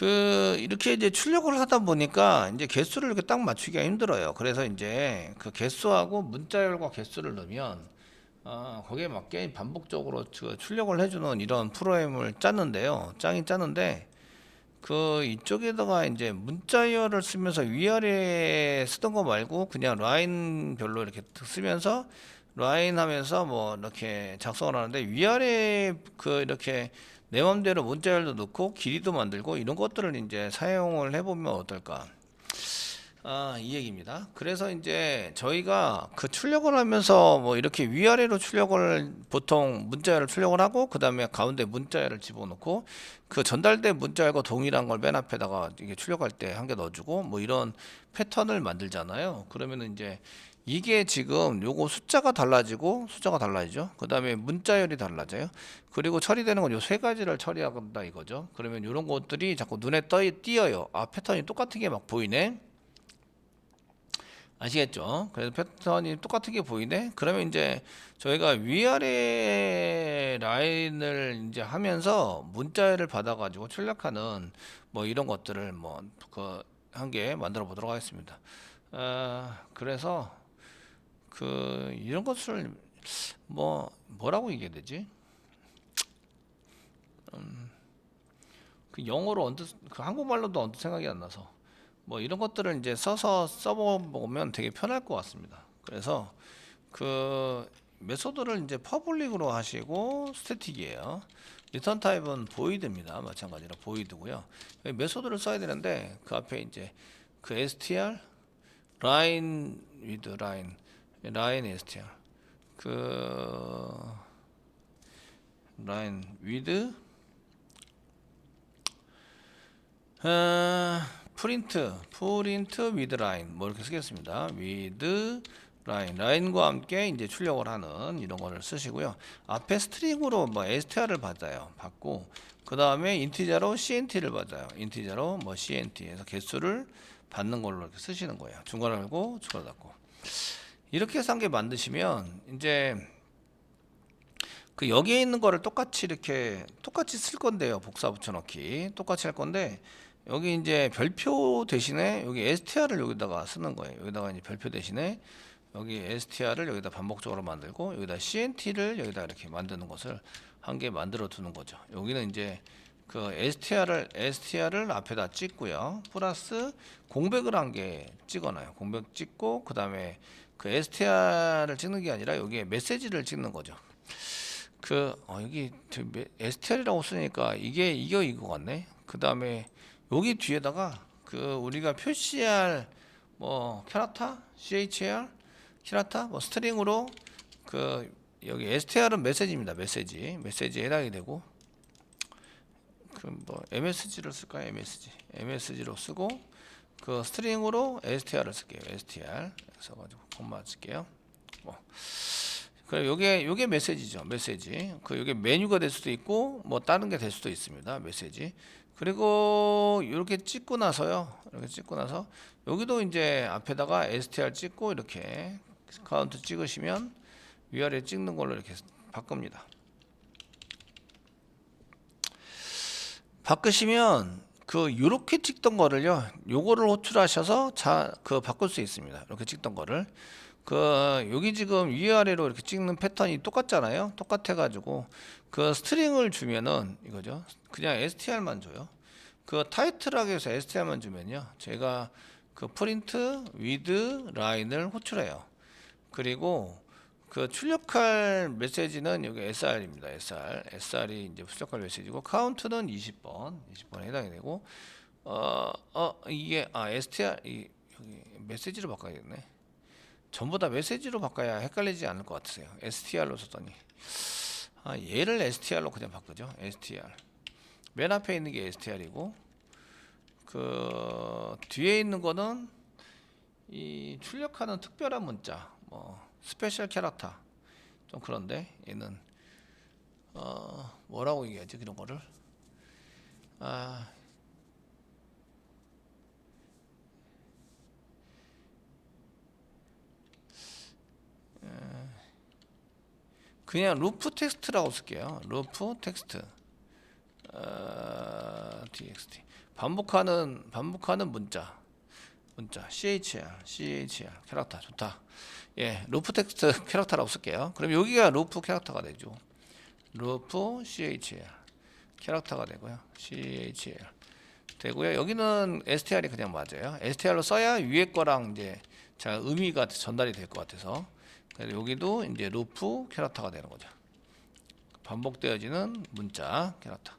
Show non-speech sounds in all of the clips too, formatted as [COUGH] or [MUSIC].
그 이렇게 이제 출력을 하다 보니까 이제 개수를 이렇게 딱 맞추기가 힘들어요. 그래서 이제 그 개수하고 문자열과 개수를 넣으면 아, 거기에 맞게 반복적으로 그 출력을 해주는 이런 프로그램을 짰는데요. 짱이 짰는데 그 이쪽에다가 이제 문자열을 쓰면서 위아래 쓰던 거 말고 그냥 라인별로 이렇게 쓰면서 라인 하면서 뭐 이렇게 작성을 하는데 위아래 그 이렇게 내 맘대로 문자열도 넣고 길이도 만들고 이런 것들을 이제 사용을 해보면 어떨까? 아, 이 얘기입니다. 그래서 이제 저희가 그 출력을 하면서 뭐 이렇게 위아래로 출력을 보통 문자열을 출력을 하고 그 다음에 가운데 문자열을 집어넣고 그 전달된 문자열과 동일한 걸 맨 앞에다가 이게 출력할 때 한 개 넣어주고 뭐 이런 패턴을 만들잖아요. 그러면은 이제 이게 지금 요거 숫자가 달라지고 숫자가 달라지죠. 그 다음에 문자열이 달라져요. 그리고 처리되는 건 요 세 가지를 처리한다 이거죠. 그러면 이런 것들이 자꾸 눈에 떠 띄어요. 아 패턴이 똑같은 게 막 보이네. 아시겠죠? 그래서 패턴이 똑같은 게 보이네. 그러면 이제 저희가 위아래 라인을 이제 하면서 문자를 받아가지고 출력하는 뭐 이런 것들을 뭐 그 한 개 만들어 보도록 하겠습니다. 아 그래서 그 이런 것을 뭐 뭐라고 얘기해야 되지? 음, 그 영어로 언뜻 그 한국말로도 언뜻 생각이 안 나서 뭐 이런 것들을 이제 써서 써보면 되게 편할 것 같습니다. 그래서 그 메소드를 이제 퍼블릭으로 하시고 스태틱이에요. 리턴 타입은 보이드입니다. 마찬가지로 보이드고요. 메소드를 써야 되는데 그 앞에 이제 그 str line with line str 그 line with 어, 프린트, 프린트 위드 라인 뭐 이렇게 쓰겠습니다. 위드 라인, 라인과 함께 이제 출력을 하는 이런 거를 쓰시고요. 앞에 스트링으로 뭐 str를 받아요. 받고 그 다음에 인티저로 cnt를 받아요. 인티저로 뭐 cnt에서 개수를 받는 걸로 이렇게 쓰시는 거예요. 중괄호 열고 중괄호 닫고 이렇게 해서 한 개 만드시면 이제 그 여기에 있는 거를 똑같이 이렇게 똑같이 쓸 건데요. 복사 붙여넣기 똑같이 할 건데 여기 이제 별표 대신에 여기 str을 여기다가 쓰는 거예요. 여기다가 이제 별표 대신에 여기 str을 여기다 반복적으로 만들고 여기다 cnt를 여기다 이렇게 만드는 것을 한 개 만들어 두는 거죠. 여기는 이제 그 str을 str을 앞에다 찍고요. 플러스 공백을 한 개 찍어놔요. 공백 찍고 그 다음에 그 str를 찍는 게 아니라 여기에 메시지를 찍는 거죠. 그 어, 여기 str이라고 쓰니까 이게 이거 이거 같네. 그 다음에 여기 뒤에다가 그 우리가 표시할 뭐 캐라타, chr, 캐라타, 뭐 스트링으로 그 여기 str은 메시지입니다. 메시지 메시지에 해당이 되고 그뭐 msg를 쓸까요? msg msg로 쓰고 그 스트링으로 str을 쓸게요. str 써가지고 콤마 쓸게요. 뭐. 그래 요게 요게 메시지죠. 메시지. 그 요게 메뉴가 될 수도 있고 뭐 다른 게 될 수도 있습니다. 메시지. 그리고 이렇게 찍고 나서요. 이렇게 찍고 나서 여기도 이제 앞에다가 str 찍고 이렇게 카운트 찍으시면 위아래 찍는 걸로 이렇게 바꿉니다. 바꾸시면 그 요렇게 찍던 거를요 요거를 호출하셔서 자 그 바꿀 수 있습니다 이렇게 찍던 거를 그 여기 지금 위아래로 이렇게 찍는 패턴이 똑같잖아요. 똑같아 가지고 그 스트링을 주면은 이거죠. 그냥 str만 줘요. 그 타이틀하게 해서 str만 주면요. 제가 그 프린트 위드 라인을 호출해요. 그리고 그 출력할 메시지는 여기 SR입니다. SR. SR이 이제 출력할 메시지고 카운트는 20번. 20번에 해당이 되고 어, 어 이게 아 str 이 여기 메시지로 바꿔야겠네. 전부 다 메시지로 바꿔야 헷갈리지 않을 것 같으세요. str로 썼더니 아, 얘를 str로 그냥 바꾸죠. str 맨 앞에 있는 게 str이고 그 뒤에 있는 거는 이 출력하는 특별한 문자 뭐 스페셜 캐릭터 좀 그런데 얘는 어 뭐라고 얘기하지 그런 거를 아 그냥 루프 텍스트라고 쓸게요. 루프 텍스트. 어, txt 반복하는 반복하는 문자 문자. Chr chr 캐릭터 좋다. 예 루프 텍스트 [LAUGHS] 캐릭터라고 쓸게요. 그럼 여기가 루프 캐릭터가 되죠. 루프 chr 캐릭터가 되고요. Chr 되고요. 여기는 str이 그냥 맞아요. Str로 써야 위에 거랑 이제 자 의미가 전달이 될 것 같아서. 그래서 여기도 이제 루프 캐릭터가 되는 거죠. 반복되어지는 문자 캐릭터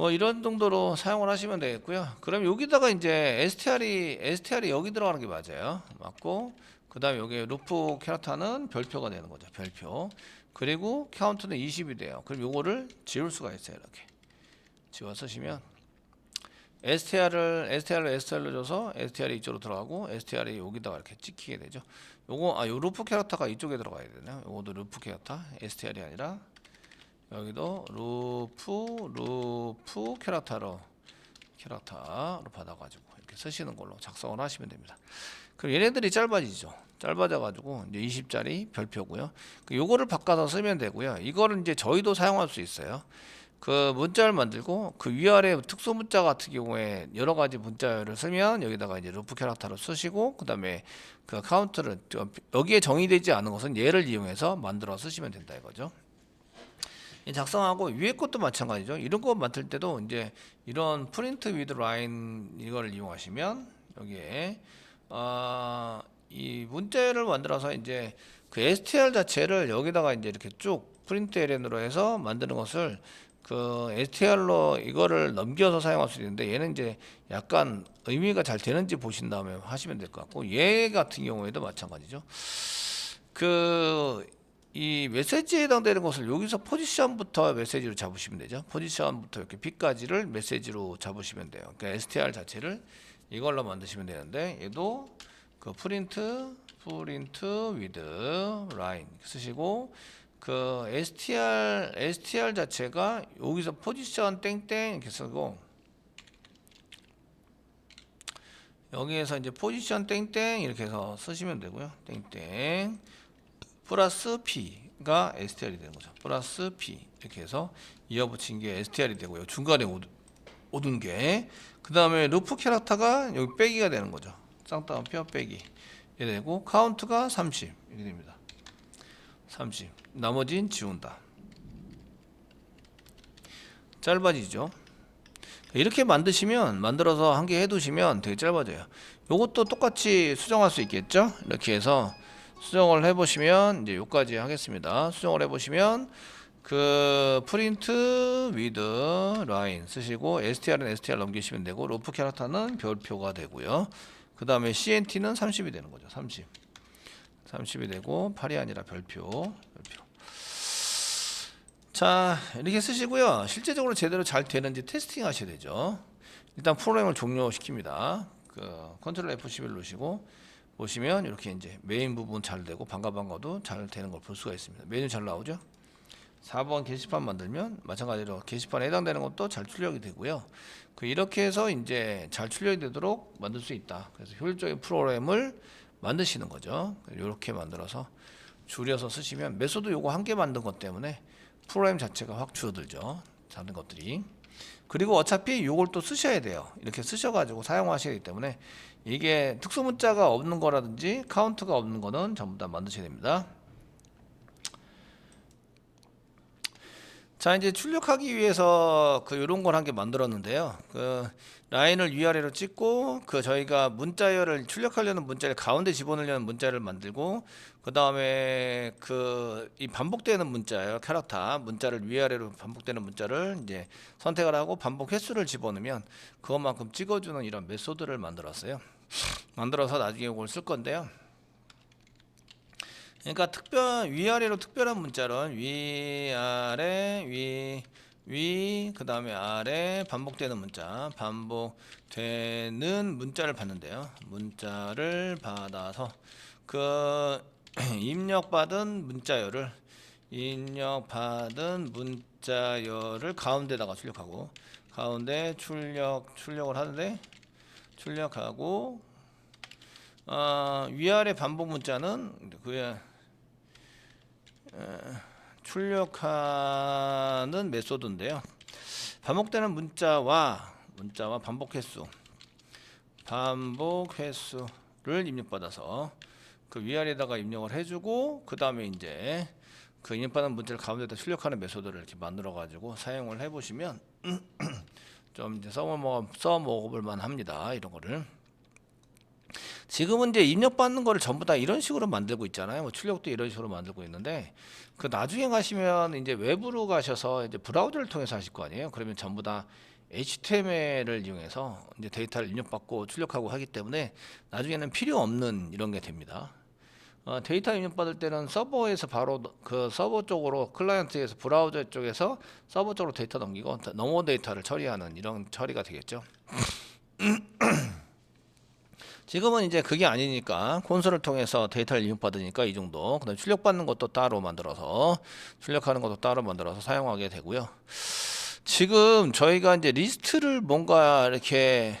뭐 이런 정도로 사용을 하시면 되겠고요. 그럼 여기다가 이제 str이 str이 여기 들어가는 게 맞아요. 맞고 그다음에 여기 루프 캐릭터는 별표가 되는 거죠. 별표. 그리고 카운트는 20이 돼요. 그럼 요거를 지울 수가 있어요. 이렇게 지워 쓰시면 str을 str로 str로 줘서 str이 이쪽으로 들어가고 str이 여기다가 이렇게 찍히게 되죠. 요거 아 요 루프 캐릭터가 이쪽에 들어가야 되네요. 요것도 루프 캐릭터 str이 아니라 여기도 루프 루프 캐릭터로 캐릭터로 받아가지고 이렇게 쓰시는 걸로 작성을 하시면 됩니다. 그럼 얘네들이 짧아지죠. 짧아져 가지고 이제 20짜리 별표고요. 그 요거를 바꿔서 쓰면 되고요. 이거를 이제 저희도 사용할 수 있어요. 그 문자를 만들고 그 위아래 특수 문자 같은 경우에 여러 가지 문자를 쓰면 여기다가 이제 루프 캐릭터로 쓰시고 그다음에 그 카운트를 여기에 정의되지 않은 것은 얘를 이용해서 만들어 쓰시면 된다 이거죠. 이 작성하고 위에 것도 마찬가지죠. 이런 거 만들 때도 이제 이런 프린트 위드 라인 이거를 이용하시면 여기에 어, 이 문자를 만들어서 이제 그 str 자체를 여기다가 이제 이렇게 쭉 프린트 ln으로 해서 만드는 것을 그 str로 이거를 넘겨서 사용할 수 있는데 얘는 이제 약간 의미가 잘 되는지 보신 다음에 하시면 될 것 같고 얘 같은 경우에도 마찬가지죠. 그 이 메시지에 해당되는 것을 여기서 포지션부터 메시지로 잡으시면 되죠. 포지션부터 이렇게 B까지를 메시지로 잡으시면 돼요. 그러니까 str 자체를 이걸로 만드시면 되는데 얘도 그 프린트 프린트 위드 라인 쓰시고 그 str str 자체가 여기서 포지션 땡땡 이렇게 쓰고 여기에서 이제 포지션 땡땡 이렇게 해서 쓰시면 되고요. 땡땡 플러스 p가 str이 되는 거죠. 플러스 p 이렇게 해서 이어붙인 게 str이 되고요. 중간에 오든 게. 그 다음에 루프 캐릭터가 여기 빼기가 되는 거죠. 쌍따옴표 빼기. 이렇게 되고 카운트가 30 이렇게 됩니다. 30. 나머진 지운다. 짧아지죠. 이렇게 만드시면 만들어서 한 개 해두시면 되게 짧아져요. 요것도 똑같이 수정할 수 있겠죠? 이렇게 해서 수정을 해보시면 이제 여기까지 하겠습니다. 수정을 해보시면 그 프린트 위드 라인 쓰시고 str은 str 넘기시면 되고 로프 캐릭터는 별표가 되고요. 그 다음에 cnt는 30이 되는 거죠. 30. 30이 되고 8이 아니라 별표. 별표. 자 이렇게 쓰시고요. 실제적으로 제대로 잘 되는지 테스팅 하셔야 되죠. 일단 프로그램을 종료시킵니다. 그 컨트롤 F11 누르시고 보시면 이렇게 이제 메인 부분 잘 되고 반가 반가도 잘 되는 걸 볼 수가 있습니다. 메뉴 잘 나오죠? 4번 게시판 만들면 마찬가지로 게시판에 해당되는 것도 잘 출력이 되고요. 그 이렇게 해서 이제 잘 출력이 되도록 만들 수 있다. 그래서 효율적인 프로그램을 만드시는 거죠. 이렇게 만들어서 줄여서 쓰시면 메소드 요거 한 개 만든 것 때문에 프로그램 자체가 확 줄어들죠. 다른 것들이. 그리고 어차피 요걸 또 쓰셔야 돼요. 이렇게 쓰셔가지고 사용하셔야 되기 때문에 이게 특수 문자가 없는 거라든지 카운트가 없는 거는 전부 다 만드셔야 됩니다. 자 이제 출력하기 위해서 그 이런 걸 한 개 만들었는데요. 그 라인을 위아래로 찍고 그 저희가 문자열을 출력하려는 문자를 가운데 집어넣으려는 문자를 만들고 그 다음에 그 이 반복되는 문자열 캐릭터 문자를 위아래로 반복되는 문자를 이제 선택을 하고 반복 횟수를 집어넣으면 그것만큼 찍어주는 이런 메소드를 만들었어요. 만들어서 나중에 이걸 쓸 건데요. 그러니까 특별 위아래로 특별한 문자는 위아래 위 위, 그 다음에 아래 반복되는 문자, 반복되는 문자를 받는데요. 문자를 받아서 그 [CLEARS THROAT] 입력받은 문자열을 입력받은 문자열을 가운데다가 출력하고 가운데 출력 출력을 하는데 출력하고 어, 위아래 반복 문자는 그에 출력하는 메소드인데요. 반복되는 문자와 문자와 반복 횟수 반복 횟수를 입력받아서 그 위아래에다가 입력을 해주고 그 다음에 이제 그 입력받은 문자를 가운데다 출력하는 메소드를 이렇게 만들어 가지고 사용을 해보시면 [CLEARS THROAT] 좀 이제 써먹어 써먹을 만합니다 이런 거를 지금은 이제 입력받는 거를 전부 다 이런 식으로 만들고 있잖아요. 뭐 출력도 이런 식으로 만들고 있는데 그 나중에 가시면 이제 외부로 가셔서 이제 브라우저를 통해서 하실 거 아니에요. 그러면 전부 다 HTML을 이용해서 이제 데이터를 입력받고 출력하고 하기 때문에 나중에는 필요 없는 이런 게 됩니다. 어, 데이터 입력받을 때는 서버에서 바로 그 서버 쪽으로 클라이언트에서 브라우저 쪽에서 서버 쪽으로 데이터 넘기고 넘어온 데이터를 처리하는 이런 처리가 되겠죠. 지금은 이제 그게 아니니까 콘솔을 통해서 데이터를 입력받으니까 이 정도 그다음 출력받는 것도 따로 만들어서 출력하는 것도 따로 만들어서 사용하게 되고요. 지금 저희가 이제 리스트를 뭔가 이렇게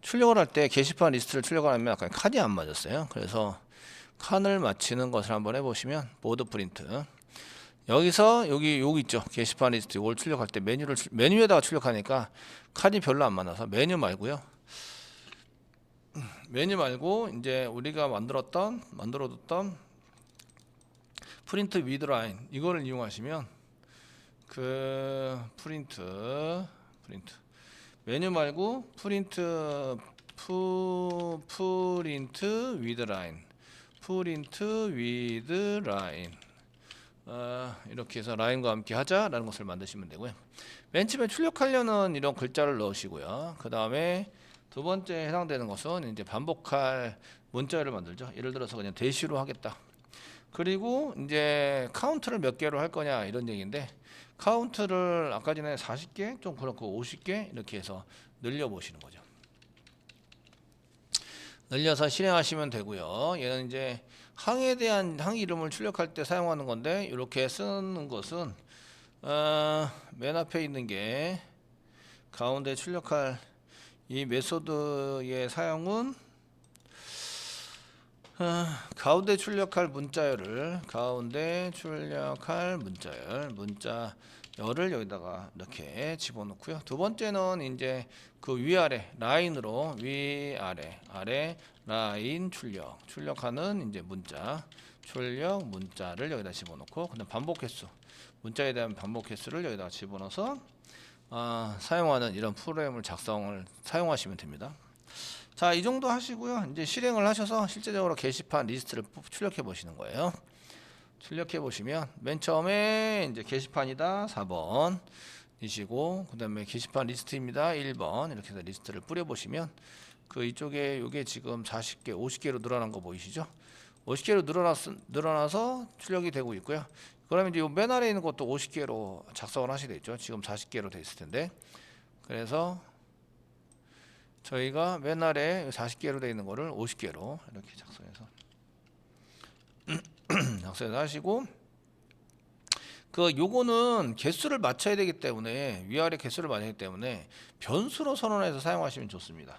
출력을 할 때 게시판 리스트를 출력을 하면 약간 칸이 안 맞았어요. 그래서 칸을 맞추는 것을 한번 해보시면 보드 프린트 여기서 여기 여기 있죠 게시판 리스트 이걸 출력할 때 메뉴를 출- 메뉴에다가 출력하니까 칸이 별로 안 맞아서 메뉴 말고요 메뉴 말고 이제 우리가 만들었던 만들어뒀던 프린트 위드 라인 이거를 이용하시면 그 프린트 프린트 메뉴 말고 프린트 푸 프린트 위드 라인 프린트 위드 라인 어, 이렇게 해서 라인과 함께 하자라는 것을 만드시면 되고요. 맨 처음에 출력하려는 이런 글자를 넣으시고요. 그 다음에 두 번째 해당되는 것은 이제 반복할 문자를 만들죠. 예를 들어서 그냥 대시로 하겠다. 그리고 이제 카운트를 몇 개로 할 거냐 이런 얘기인데 카운트를 아까 전에 40개 좀 그렇고 50개 이렇게 해서 늘려 보시는 거죠. 늘려서 실행하시면 되고요. 얘는 이제 항에 대한 항 이름을 출력할 때 사용하는 건데 이렇게 쓰는 것은 어, 맨 앞에 있는 게 가운데 출력할 이 메소드의 사용은 어, 가운데 출력할 문자열을 가운데 출력할 문자열 문자 열을 여기다가 이렇게 집어넣고요. 두 번째는 이제 그 위아래 라인으로 위아래 아래 라인 출력 출력하는 이제 문자 출력 문자를 여기다 집어넣고 그다음 반복 횟수 문자에 대한 반복 횟수를 여기다 집어넣어서 아, 사용하는 이런 프로그램을 작성을 사용하시면 됩니다. 자, 이 정도 하시고요. 이제 실행을 하셔서 실제적으로 게시판 리스트를 뽑- 출력해 보시는 거예요. 출력해 보시면 맨 처음에 이제 게시판이다 4번 이시고 그다음에 게시판 리스트입니다 1번 이렇게 해서 리스트를 뿌려 보시면 그 이쪽에 이게 지금 40개, 50개로 늘어난 거 보이시죠? 50개로 늘어났 늘어나서 출력이 되고 있고요. 그러면 이제 요맨 아래에 있는 것도 50개로 작성을 되죠. 지금 40개로 돼 있을 텐데. 그래서 저희가 맨 아래 40개로 되어 있는 거를 50개로 이렇게 작성해서 [CLEARS THROAT] 작성해서 하시고 그 요거는 개수를 맞춰야 되기 때문에 위아래 개수를 맞춰야 되기 때문에 변수로 선언해서 사용하시면 좋습니다.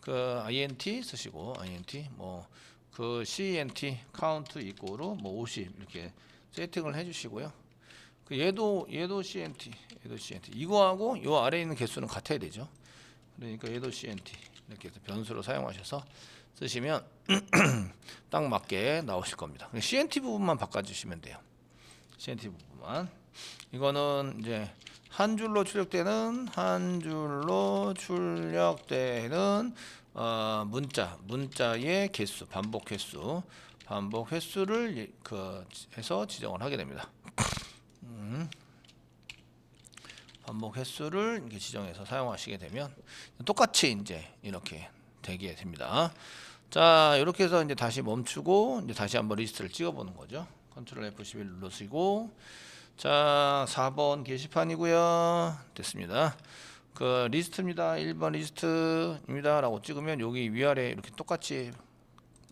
그 int 쓰시고 int 뭐 그 cent count 이꼬로 뭐50 이렇게 세팅을 해 주시고요. 그 얘도 얘도 cent 얘도 cent 이거하고 요 아래에 있는 개수는 같아야 되죠. 그러니까 얘도 cnt 이렇게 해서 변수로 사용하셔서 쓰시면 [CLEARS THROAT] 딱 맞게 나오실 겁니다. cnt 부분만 바꿔주시면 돼요. cnt 부분만 이거는 이제 한 줄로 출력되는 한 줄로 출력되는 어, 문자 문자의 개수 반복 횟수 반복 횟수를 예- 그 해서 지정을 하게 됩니다. 음. 반복 횟수를 이렇게 지정해서 사용하시게 되면 똑같이 이제 이렇게 되게 됩니다. 자, 이렇게 해서 이제 다시 멈추고 이제 다시 한번 리스트를 찍어 보는 거죠. 컨트롤 F11 눌러시고 자, 4번 게시판이고요. 됐습니다. 그 리스트입니다. 1번 리스트입니다라고 찍으면 여기 위아래 이렇게 똑같이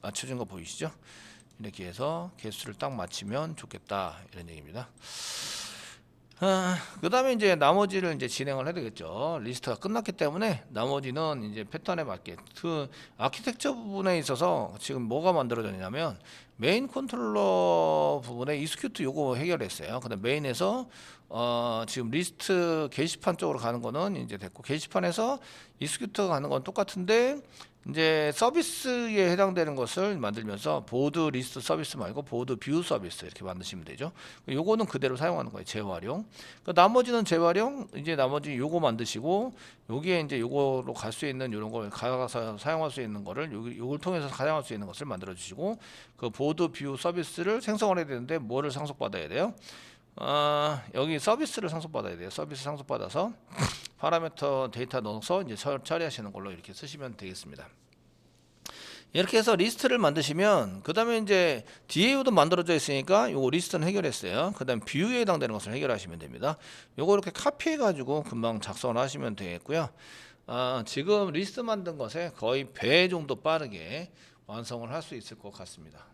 맞춰진 거 보이시죠? 이렇게 해서 개수를 딱 맞추면 좋겠다 이런 얘기입니다. 아, 그 다음에 이제 나머지를 이제 진행을 해야 되겠죠. 리스트가 끝났기 때문에 나머지는 이제 패턴에 맞게 그 아키텍처 부분에 있어서 지금 뭐가 만들어졌냐면 메인 컨트롤러 부분에 이스큐트 요거 해결했어요. 그다음 메인에서 어 지금 리스트 게시판 쪽으로 가는 거는 이제 됐고 게시판에서 이스큐트 가는 건 똑같은데 이제 서비스에 해당되는 것을 만들면서 보드 리스트 서비스 말고 보드 뷰 서비스 이렇게 만드시면 되죠. 요거는 그대로 사용하는 거예요. 재활용. 그 나머지는 재활용 이제 나머지 요거 만드시고 여기에 이제 요거로 갈 수 있는 이런 걸 가서 사용할 수 있는 거를 요, 요걸 통해서 사용할 수 있는 것을 만들어 주시고 그 보드 뷰 서비스를 생성을 해야 되는데 뭐를 상속받아야 돼요? 아 여기 서비스를 상속받아야 돼요. 서비스 상속받아서 파라미터 데이터 넣어서 이제 처- 처리하시는 걸로 이렇게 쓰시면 되겠습니다. 이렇게 해서 리스트를 만드시면 그 다음에 이제 DAU도 만들어져 있으니까 요거 리스트는 해결했어요. 그 다음 뷰에 해당되는 것을 해결하시면 됩니다. 요거 이렇게 카피해 가지고 금방 작성을 하시면 되겠고요. 아, 지금 리스트 만든 것에 거의 배 정도 빠르게 완성을 할 수 있을 것 같습니다.